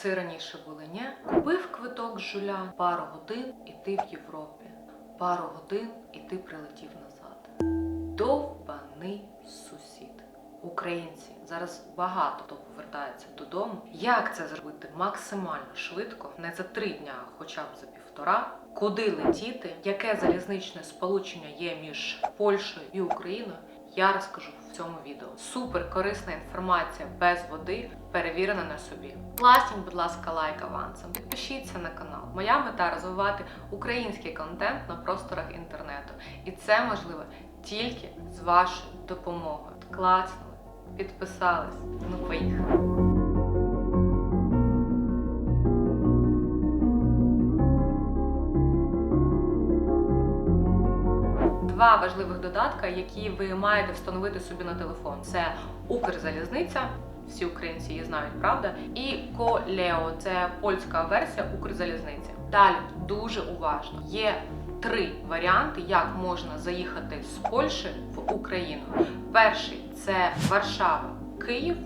часи раніше були, ні? Купив квиток з жуля, пару годин і ти в Європі. Пару годин і ти прилетів назад. Довбаний сусід. Українці зараз багато хто повертається додому. Як це зробити максимально швидко, не за три дня, хоча б за півтора? Куди летіти? Яке залізничне сполучення є між Польщею і Україною? Я розкажу в цьому відео. Супер корисна інформація без води, перевірена на собі. Класніть, будь ласка, лайк авансом. Підпишіться на канал. Моя мета розвивати український контент на просторах інтернету. І це можливо тільки з вашою допомогою. Класно, підписались. Ну, поїхали. Два важливих додатка, які ви маєте встановити собі на телефон: це Укрзалізниця. Всі українці її знають, правда, і Колео це польська версія Укрзалізниці. Далі дуже уважно. Є три варіанти, як можна заїхати з Польщі в Україну. Перший це Варшава, Київ.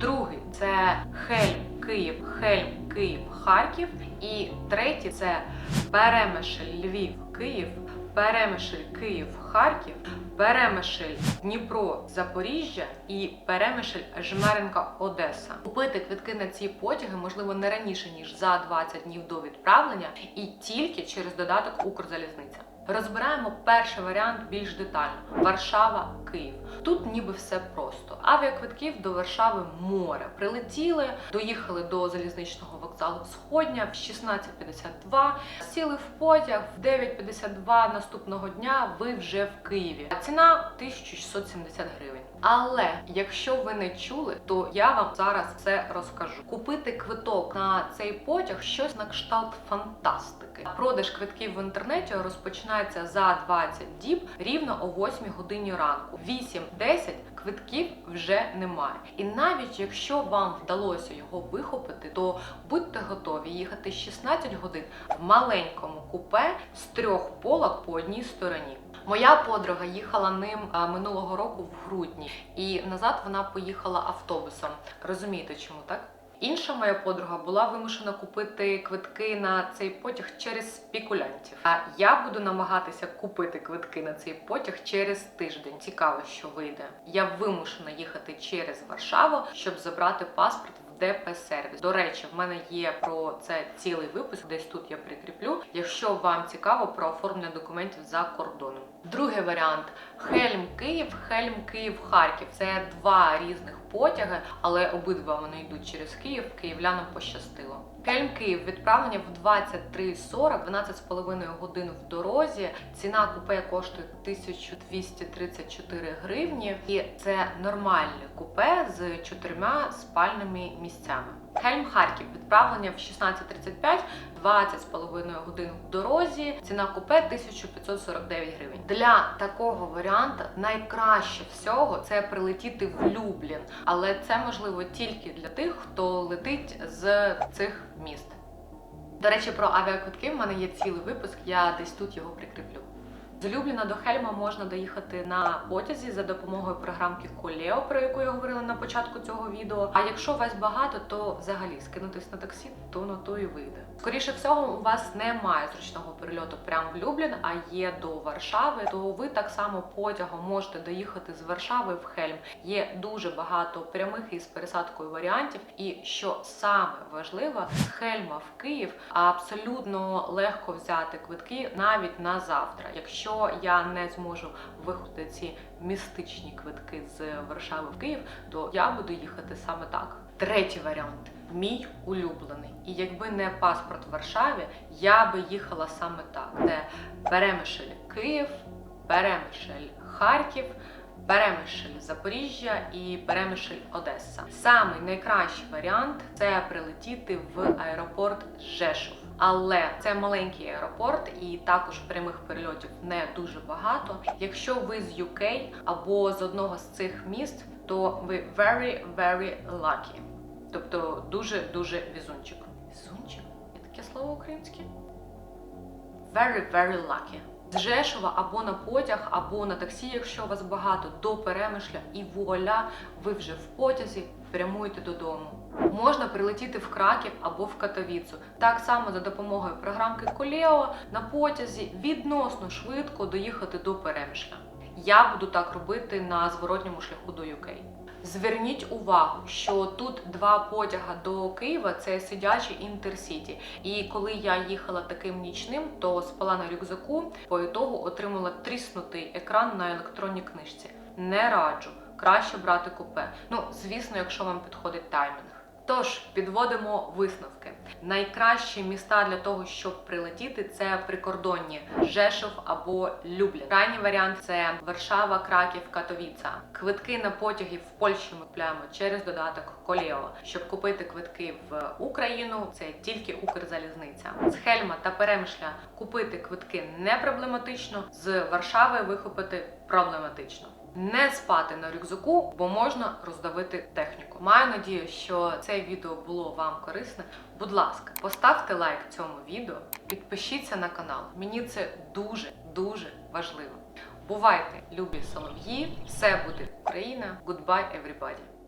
Другий це Хельм, Київ, Хельм, Київ, Харків. І третій це Перемишль, Львів, Київ. Перемишль, Київ, Харків, Перемишль, Дніпро, Запоріжжя і Перемишль, Жмеренка, Одеса. Купити квитки на ці потяги можливо не раніше ніж за 20 днів до відправлення, і тільки через додаток Укрзалізниця. Розбираємо перший варіант більш детально: Варшава, Київ. Тут ніби все просто. Авіаквитків до Варшави море. Прилетіли, доїхали до залізничного вокзалу Сходня в 16.52, сіли в потяг в 9.52 наступного дня. Ви вже в Києві. Ціна 1670 гривень. Але якщо ви не чули, то я вам зараз все розкажу. Купити квиток на цей потяг щось на кшталт фантастики. Продаж квитків в інтернеті розпочинається за 20 діб рівно о 8 годині ранку. 8-10 квитків вже немає. І навіть якщо вам вдалося його вихопити, то будьте готові їхати 16 годин в маленькому купе з трьох полок по одній стороні. Моя подруга їхала ним минулого року в грудні, і назад вона поїхала автобусом. Розумієте, чому так? Інша моя подруга була вимушена купити квитки на цей потяг через спекулянтів. А я буду намагатися купити квитки на цей потяг через тиждень. Цікаво, що вийде. Я вимушена їхати через Варшаву, щоб забрати паспорт ДП сервіс. До речі, в мене є про це цілий випуск. Десь тут я прикріплю. Якщо вам цікаво про оформлення документів за кордоном. Другий варіант Хельм Київ, Хельм Київ Харків. Це два різних потяги, але обидва вони йдуть через Київ. Київлянам пощастило. Кельм Київ відправлення в 23.40, 12,5 годин в дорозі. Ціна купе коштує 1234 гривні, і це нормальне купе з чотирма спальними місцями. Хельм Харків відправлення в 16.35, 20,5 годин в дорозі. Ціна купе 1549 гривень. Для такого варіанту найкраще всього це прилетіти в Люблін, але це можливо тільки для тих, хто летить з цих міст. До речі, про авіаквитки в мене є цілий випуск, я десь тут його прикріплю. З Любліна до Хельма можна доїхати на потязі за допомогою програмки Колео, про яку я говорила на початку цього відео. А якщо вас багато, то взагалі скинутись на таксі, то на то і вийде. Скоріше всього, у вас немає зручного перельоту прямо в Люблін, а є до Варшави, то ви так само потягом можете доїхати з Варшави в Хельм. Є дуже багато прямих із пересадкою варіантів. І що саме важливо, з Хельма в Київ абсолютно легко взяти квитки навіть на завтра. Якщо я не зможу виходити ці містичні квитки з Варшави в Київ, то я буду їхати саме так. Третій варіант мій улюблений. І якби не паспорт в Варшаві, я би їхала саме так: це Перемишль Київ, Перемишль Харків. Перемишль Запоріжжя і Перемишль Одеса. Самий найкращий варіант це прилетіти в аеропорт Жешов. Але це маленький аеропорт, і також прямих перельотів не дуже багато. Якщо ви з UK або з одного з цих міст, то ви very very lucky. Тобто дуже дуже візунчик. Візунчик? Є таке слово українське? Very very lucky. З Жешова або на потяг, або на таксі, якщо у вас багато, до перемишля, і вуаля, ви вже в потязі прямуйте додому. Можна прилетіти в Краків або в Катовіцу. Так само за допомогою програмки Колео на потязі відносно швидко доїхати до Перемишля. Я буду так робити на зворотньому шляху до UK. Зверніть увагу, що тут два потяга до Києва це сидячі інтерсіті. І коли я їхала таким нічним, то спала на рюкзаку, по ітогу отримала тріснутий екран на електронній книжці. Не раджу, краще брати купе. Ну, звісно, якщо вам підходить таймінг. Тож підводимо висновки. Найкращі міста для того, щоб прилетіти, це прикордонні Жешов або Люблін. Крайній варіант це Варшава, Краків, Катовіца. Квитки на потяги в Польщі ми купляємо через додаток Коліо. Щоб купити квитки в Україну, це тільки Укрзалізниця. З Хельма та Перемишля купити квитки не проблематично. З Варшави вихопити проблематично. Не спати на рюкзаку, бо можна роздавити техніку. Маю надію, що це відео було вам корисне. Будь ласка, поставте лайк цьому відео, підпишіться на канал. Мені це дуже дуже важливо. Бувайте, любі солов'ї! Все буде Україна! Goodbye, everybody!